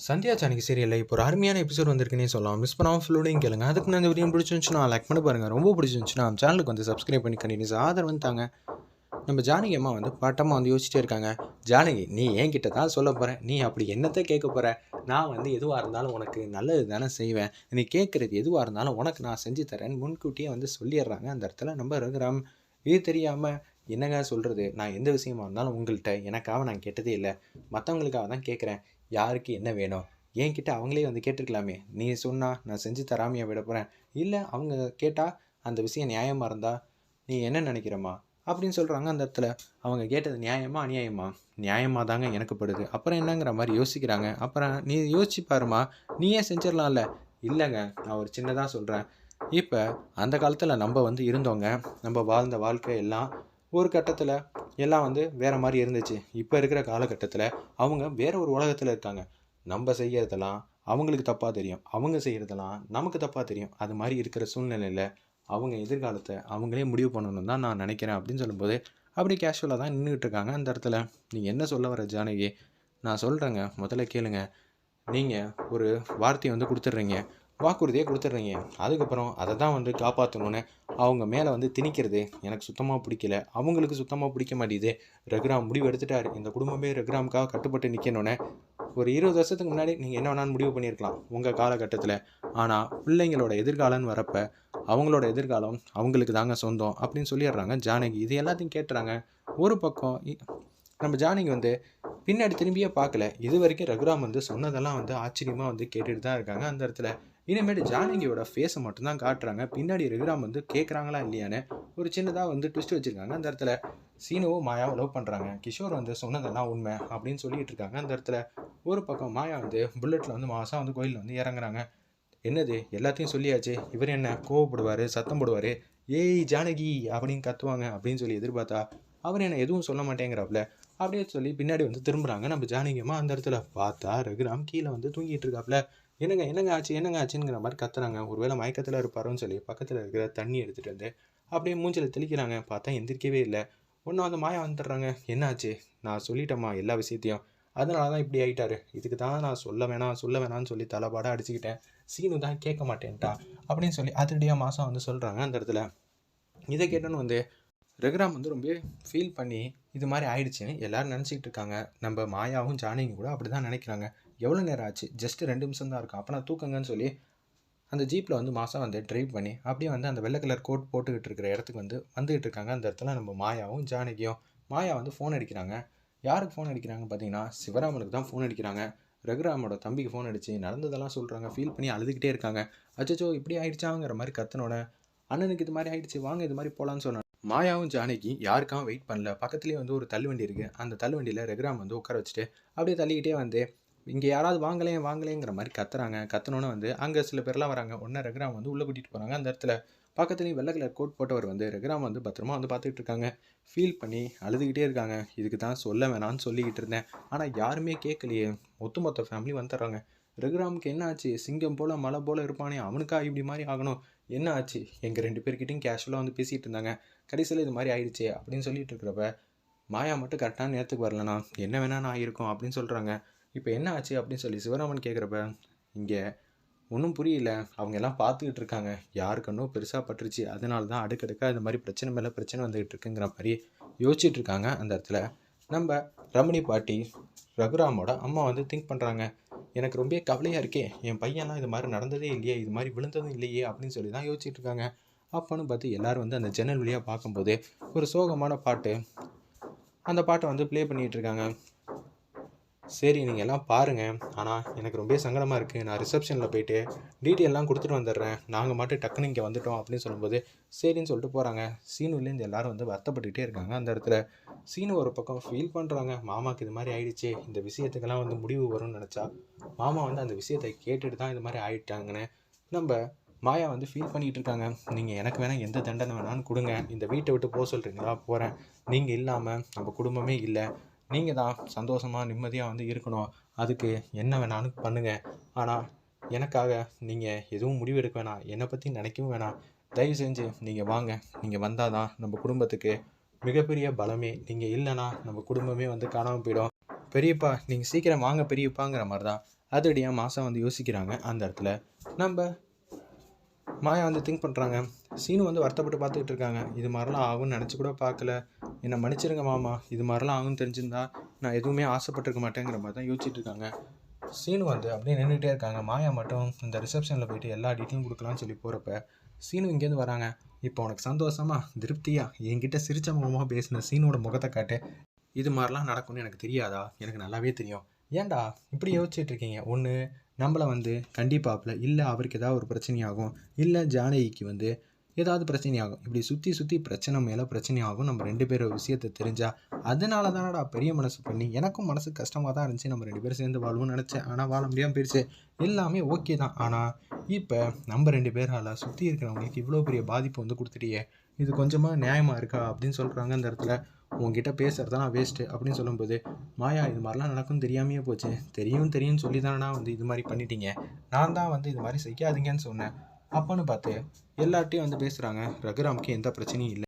சந்தியா சானிக்கு சீரியலில் இப்போ ஒரு அருமையான எபிசோட் வந்திருக்குன்னே சொல்லலாம். மிஸ் பண்ணாமல் ஃபுல்லோடையும் கேளுங்க. அதுக்கு நான் இந்த வீடியோ பிடிச்சிருந்துச்சுன்னா லைக் பண்ணி பாருங்கள் ரொம்ப பிடிச்சிருந்துச்சுன்னா நம்ம சேனலுக்கு வந்து சப்ஸ்கிரைப் பண்ணி கண்டினியூஸ் ஆதரவு வந்துட்டாங்க நம்ம ஜானகி அம்மா வந்து பாட்டமாக வந்து யோசிச்சிட்டே இருக்காங்க. ஜானகி நீ என்கிட்ட தான் சொல்ல போகிற நீ அப்படி என்னத்தை கேட்க போகிற நான் வந்து எதுவாக இருந்தாலும் உனக்கு நல்லது தானே செய்வேன். நீ கேட்குறது எதுவாக இருந்தாலும் உனக்கு நான் செஞ்சு தரேன் முன்கூட்டியே வந்து சொல்லிடுறாங்க. அந்த இடத்துல நம்ம ரகுராம் இது தெரியாமல் என்னங்க சொல்கிறது நான் எந்த விஷயமா இருந்தாலும் உங்கள்கிட்ட எனக்காக நான் கேட்டதே இல்லை. மற்றவங்களுக்காக தான் கேட்குறேன். யாருக்கு என்ன வேணும்? என்கிட்ட அவங்களே வந்து கேட்டிருக்கலாமே. நீ சொன்னால் நான் செஞ்சு தராமையா விட போகிறேன் இல்லை அவங்க கேட்டால் அந்த விஷயம் நியாயமாக இருந்தால் நீ என்ன நினைக்கிறம்மா? அப்படின்னு சொல்கிறாங்க அந்த இடத்துல. அவங்க கேட்டது நியாயமா அநியாயமா? நியாயமாக தாங்க எனக்கு படுது. அப்புறம் என்னங்கிற மாதிரி யோசிக்கிறாங்க. அப்புறம் நீ யோசிச்சு பாருமா நீயே செஞ்சிடலாம்ல? இல்லைங்க நான் ஒரு சின்னதாக சொல்கிறேன் இப்போ அந்த காலத்தில் நம்ம வந்து இருந்தவங்க நம்ம வாழ்ந்த வாழ்க்கை எல்லாம் ஒரு கட்டத்தில் எல்லாம் வந்து வேறு மாதிரி இருந்துச்சு. இப்போ இருக்கிற காலகட்டத்தில் அவங்க வேற ஒரு உலகத்தில் இருக்காங்க. நம்ம செய்கிறதெல்லாம் அவங்களுக்கு தப்பாக தெரியும். அவங்க செய்கிறதெல்லாம் நமக்கு தப்பாக தெரியும். அது மாதிரி இருக்கிற சூழ்நிலையில் அவங்க எதிர்காலத்தை அவங்களே முடிவு பண்ணணும் தான் நான் நினைக்கிறேன் அப்படின்னு சொல்லும்போது அப்படி கேஷுவலாக தான் நின்றுக்கிட்டு இருக்காங்க அந்த இடத்துல. நீங்கள் என்ன சொல்ல வர ஜானகி? நான் சொல்கிறேங்க முதல்ல கேளுங்க. நீங்கள் ஒரு வார்த்தையை வந்து கொடுத்துட்றீங்க. வாக்குறுதியை கொடுத்துட்றீங்க. அதுக்கப்புறம் அதை தான் வந்து காப்பாற்றணுன்னு அவங்க மேலே வந்து திணிக்கிறது எனக்கு சுத்தமாக பிடிக்கல. அவங்களுக்கு சுத்தமாக பிடிக்க மாட்டேங்குது. ரகுராம் முடிவு எடுத்துட்டார். இந்த குடும்பமே ரகுராமுக்காக கட்டுப்பட்டு நிற்கணுன்னு ஒரு இருபது வருஷத்துக்கு முன்னாடி நீங்கள் என்ன வேணாலும் முடிவு பண்ணியிருக்கலாம் உங்கள் காலகட்டத்தில். ஆனால் பிள்ளைங்களோட எதிர்காலம்னு வரப்ப அவங்களோட எதிர்காலம் அவங்களுக்கு தாங்க சொந்தம் அப்படின்னு சொல்லிடுறாங்க ஜானகி. இது எல்லாத்தையும் கேட்டுறாங்க. ஒரு பக்கம் இ- நம்ம ஜானகி வந்து பின்னாடி திரும்பியே பார்க்கல. இது வரைக்கும் ரகுராம் வந்து சொன்னதெல்லாம் வந்து ஆச்சரியமாக வந்து கேட்டுட்டு தான் இருக்காங்க. அந்த இடத்துல இனிமேட்டு ஜானகியோட ஃபேஸை மட்டும்தான் காட்டுறாங்க. பின்னாடி ரகுராம் வந்து கேட்குறாங்களா இல்லையான்னு ஒரு சின்னதாக வந்து ட்விஸ்ட் வச்சுருக்காங்க. அந்த இடத்துல சீனுவும் மாயாவும் லவ் பண்ணுறாங்க கிஷோர் வந்து சொன்னதெல்லாம் உண்மை அப்படின்னு சொல்லிட்டு இருக்காங்க. அந்த இடத்துல ஒரு பக்கம் மாயா வந்து புல்லட்டில் வந்து மாதம் வந்து கோயிலில் வந்து இறங்குறாங்க. என்னது? எல்லாத்தையும் சொல்லியாச்சு. இவர் என்ன? கோவப்படுவார் சத்தம் போடுவார். ஏய் ஜானகி அப்படின்னு கத்துவாங்க அப்படின்னு சொல்லி எதிர்பார்த்தா அவர் என்ன எதுவும் சொல்ல மாட்டேங்கிறாப்புல அப்படியே சொல்லி பின்னாடி வந்து திரும்புகிறாங்க நம்ம ஜானகியம்மா அந்த இடத்துல பார்த்தா ரகுராம் கீழே வந்து தூங்கிட்டு இருக்காப்புல என்னங்க என்னங்க ஆச்சு என்னங்க ஆச்சுங்கிற மாதிரி கத்துறாங்க. ஒருவேளை மயக்கத்தில் இருப்பாரோன்னு சொல்லி பக்கத்தில் இருக்கிற தண்ணி எடுத்துகிட்டு வந்து அப்படியே மூஞ்சில் தெளிக்கிறாங்க. பார்த்தா எந்திரிக்கவே இல்லை. ஒன்றும் வந்து மாயா வந்துடுறாங்க. என்னாச்சு? நான் சொல்லிட்டேம்மா எல்லா விஷயத்தையும். அதனால தான் இப்படி ஆகிட்டாரு இதுக்கு தான் நான் சொல்ல வேணாம் சொல்ல வேணாம்னு சொல்லி தலைப்பாடாக அடிச்சுக்கிட்டேன். சீனு தான் கேட்க மாட்டேன்ட்டா அப்படின்னு சொல்லி அதிரடியாக மாதம் வந்து சொல்கிறாங்க அந்த இடத்துல. இதை கேட்டோன்னு வந்து ரகுராம் வந்து ரொம்ப ஃபீல் பண்ணி இது மாதிரி ஆயிடுச்சுன்னு எல்லோரும் நினச்சிக்கிட்டு இருக்காங்க. நம்ம மாயாவும் ஜானகியும் கூட அப்படி தான் நினைக்கிறாங்க. எவ்வளோ நேரம் ஆச்சு? ஜஸ்ட் ரெண்டு நிமிஷம் தான் இருக்கும். அப்போ நான் தூக்கங்கன்னு சொல்லி அந்த ஜீப்பில் வந்து மாதம் வந்து ட்ரைவ் பண்ணி அப்படியே வந்து அந்த வெள்ளை கலர் கோட் போட்டுக்கிட்டு இருக்கிற இடத்துக்கு வந்து வந்துகிட்டு இருக்காங்க. அந்த இடத்துல நம்ம மாயாவும் ஜானகியும். மாயா வந்து ஃபோன் அடிக்கிறாங்க. யாருக்கு ஃபோன் அடிக்கிறாங்க பார்த்தீங்கன்னா சிவராமனுக்கு தான் ஃபோன் அடிக்கிறாங்க. ரகுராமோட தம்பிக்கு ஃபோன் அடித்து நடந்ததெல்லாம் சொல்கிறாங்க ஃபீல் பண்ணி அழுதுகிட்டே இருக்காங்க. அச்சச்சோ இப்படி ஆயிடுச்சாங்கிற மாதிரி கத்தனோட அண்ணனுக்கு இது மாதிரி ஆயிடுச்சு வாங்க இது மாதிரி போகலான்னு சொன்னாங்க. மாயாவும் ஜானகி யாருக்காகவும் வெயிட் பண்ணல. பக்கத்துலேயே வந்து ஒரு தள்ளுவண்டி இருக்குது அந்த தள்ளுவண்டியில் ரகுராம் வந்து உட்கார வச்சுட்டு அப்படியே தள்ளிக்கிட்டே வந்து இங்கே யாராவது வாங்கலே வாங்கலேங்கிற மாதிரி கத்துறாங்க. கத்துனோன்னு வந்து அங்கே சில பேர்லாம் வராங்க. ஒன்றரை ரகுராம் வந்து உள்ளே கூட்டிகிட்டு போகிறாங்க அந்த இடத்துல பக்கத்துலேயும் வெள்ளை கலர் கோட் போட்டவர் வந்து ரகுராம் வந்து பத்திரமா வந்து பார்த்துட்டு இருக்காங்க. ஃபீல் பண்ணி அழுதுகிட்டே இருக்காங்க. இதுக்கு தான் சொல்ல வேணான்னு சொல்லிக்கிட்டு இருந்தேன். ஆனால் யாருமே கேட்கலையே. ஒட்டுமொத்த ஃபேமிலி வந்துடுறாங்க. ரகுராமுக்கு என்ன ஆச்சு? சிங்கம் போல் மலை போல் இருப்பானே. அவனுக்கா இப்படி மாதிரி ஆகணும்? என்ன ஆச்சு? எங்கள் ரெண்டு பேர்கிட்டையும் கேஷுவலாக வந்து பேசிகிட்டு இருந்தாங்க. கடைசியில் இது மாதிரி ஆயிடுச்சு அப்படின்னு சொல்லிட்டு இருக்கிறப்ப மாயா மட்டும் கரெக்டான நேரத்துக்கு வரலண்ணா. என்ன வேணா நான் இருக்கும் அப்படின்னு சொல்கிறாங்க இப்போ என்ன ஆச்சு அப்படின்னு சொல்லி சிவராமன் கேட்குறப்ப இங்கே ஒன்றும் புரியல. அவங்க எல்லாம் பார்த்துக்கிட்டு இருக்காங்க. யாருக்கன்னோ பெருசாக பட்டுருச்சு. அதனால தான் அடுக்கடுக்காக இந்த மாதிரி பிரச்சனை மேலே பிரச்சனை வந்துகிட்டு இருக்குங்கிற மாதிரி யோசிச்சுட்டு இருக்காங்க அந்த இடத்துல. நம்ம ரமணி பாட்டி ரகுராமோட அம்மா வந்து திங்க் பண்ணுறாங்க எனக்கு ரொம்ப கவலையாக இருக்கே. என் பையன்லாம் இது மாதிரி நடந்ததே இல்லையே. இது மாதிரி விழுந்ததும் இல்லையே அப்படின்னு சொல்லி தான் யோசிச்சுட்டு இருக்காங்க. அப்போன்னு பார்த்து எல்லாரும் வந்து அந்த ஜன்னல் வழியாக பார்க்கும்போது ஒரு சோகமான பாட்டு அந்த பாட்டை வந்து ப்ளே பண்ணிகிட்டு இருக்காங்க. சரி நீங்கள் எல்லாம் பாருங்கள் ஆனால் எனக்கு ரொம்ப சங்கடமாக இருக்குது நான் ரிசப்ஷனில் போயிட்டு டீட்டெயிலெலாம் கொடுத்துட்டு வந்துடுறேன். நாங்கள் மட்டும் டக்குன்னு இங்கே வந்துட்டோம் அப்படின்னு சொல்லும்போது சரின்னு சொல்லிட்டு போகிறாங்க சீனுலேருந்து எல்லாரும் வந்து வருத்தப்பட்டுக்கிட்டே இருக்காங்க அந்த இடத்துல. சீனு ஒரு பக்கம் ஃபீல் பண்ணுறாங்க மாமாவுக்கு இது மாதிரி ஆயிடுச்சு. இந்த விஷயத்துக்கெல்லாம் வந்து முடிவு வரும்னு நினச்சா மாமா வந்து அந்த விஷயத்தை கேட்டுட்டு தான் இது மாதிரி ஆயிட்டாங்கன்னு நம்ம மாயா வந்து ஃபீல் பண்ணிகிட்டு இருக்காங்க. நீங்கள் எனக்கு வேணால் எந்த தண்டனை வேணாலும் கொடுங்க. இந்த வீட்டை விட்டு போக சொல்கிறீங்களா போகிறேன் நீங்கள் இல்லாமல் நம்ம குடும்பமே இல்லை. நீங்கள் தான் சந்தோஷமாக நிம்மதியாக வந்து இருக்கணும். அதுக்கு என்ன வேணாலும் பண்ணுங்கள் ஆனால் எனக்காக நீங்கள் எதுவும் முடிவு எடுக்க வேணாம். என்னை பற்றி நினைக்கவும் வேணாம். தயவு செஞ்சு நீங்கள் வாங்க. நீங்கள் வந்தால் தான் நம்ம குடும்பத்துக்கு மிகப்பெரிய பலமே. நீங்கள் இல்லைன்னா நம்ம குடும்பமே வந்து காணாமல் போயிடும். பெரியப்பா நீங்கள் சீக்கிரம் வாங்க பெரியப்பாங்கிற மாதிரி தான் அதடியாக மாதம் வந்து யோசிக்கிறாங்க. அந்த இடத்துல நம்ம மாயா வந்து திங்க் பண்ணுறாங்க சீனு வந்து வருத்தப்பட்டு பார்த்துக்கிட்டு இருக்காங்க. இது மாதிரிலாம் ஆகும்னு நினச்சி கூட பார்க்கல. என்னை மன்னிச்சிருங்க மாமா. இது மாதிரிலாம் ஆகும்னு தெரிஞ்சிருந்தா நான் எதுவுமே ஆசைப்பட்டிருக்க மாட்டேங்கிற மாதிரி தான் யோசிச்சுட்டு இருக்காங்க. சீனு வந்து அப்படியே நின்றுட்டே இருக்காங்க. மாயா மட்டும் இந்த ரிசப்ஷனில் போயிட்டு எல்லா டீட்டெயிலும் கொடுக்கலாம்னு சொல்லி போகிறப்ப சீனு இங்கேருந்து வராங்க. இப்போ உனக்கு சந்தோஷமா? திருப்தியா? என்கிட்ட சிரிச்ச முகமாக பேசின சீனோட முகத்தை காட்டு. இது மாதிரிலாம் நடக்கும்னு எனக்கு தெரியாதா? எனக்கு நல்லாவே தெரியும். ஏன்டா இப்படி யோசிச்சுட்டு இருக்கீங்க? ஒன்று நம்மளை வந்து கண்டிப்பாப்பில் இல்லை அவருக்கு ஏதாவது ஒரு பிரச்சனையாகும் இல்லை ஜானகிக்கு வந்து ஏதாவது பிரச்சனையாகும். இப்படி சுற்றி சுற்றி பிரச்சனை மேலே பிரச்சனையாகும் நம்ம ரெண்டு பேரும் விஷயத்தை தெரிஞ்சால் அதனால தானடா பெரிய மனசு பண்ணி எனக்கும் மனசு கஷ்டமாக தான் இருந்துச்சு. நம்ம ரெண்டு பேரும் சேர்ந்து வாழ்வோம்னு நினச்சேன். ஆனால் வாழ முடியாமல் போயிடுச்சு எல்லாமே ஓகே தான். ஆனால் இப்போ நம்ம ரெண்டு பேரால் சுற்றி இருக்கிறவங்களுக்கு இவ்வளோ பெரிய பாதிப்பு வந்து கொடுத்துட்டியே இது கொஞ்சமாக நியாயமாக இருக்கா அப்படின்னு சொல்கிறாங்க அந்த இடத்துல. உங்ககிட்ட பேசுகிறதெல்லாம் வேஸ்ட்டு அப்படின்னு சொல்லும்போது மாயா இது மாதிரிலாம் நடக்கும்னு தெரியாமையே போச்சு. தெரியும் தெரியும்னு சொல்லி தானே வந்து இது மாதிரி பண்ணிட்டீங்க. நான் தான் வந்து இது மாதிரி செய்யாதீங்கன்னு சொன்னேன். அப்போன்னு பார்த்து எல்லார்ட்டையும் வந்து பேசுகிறாங்க ரகுராமுக்கு எந்த பிரச்சனையும் இல்லை.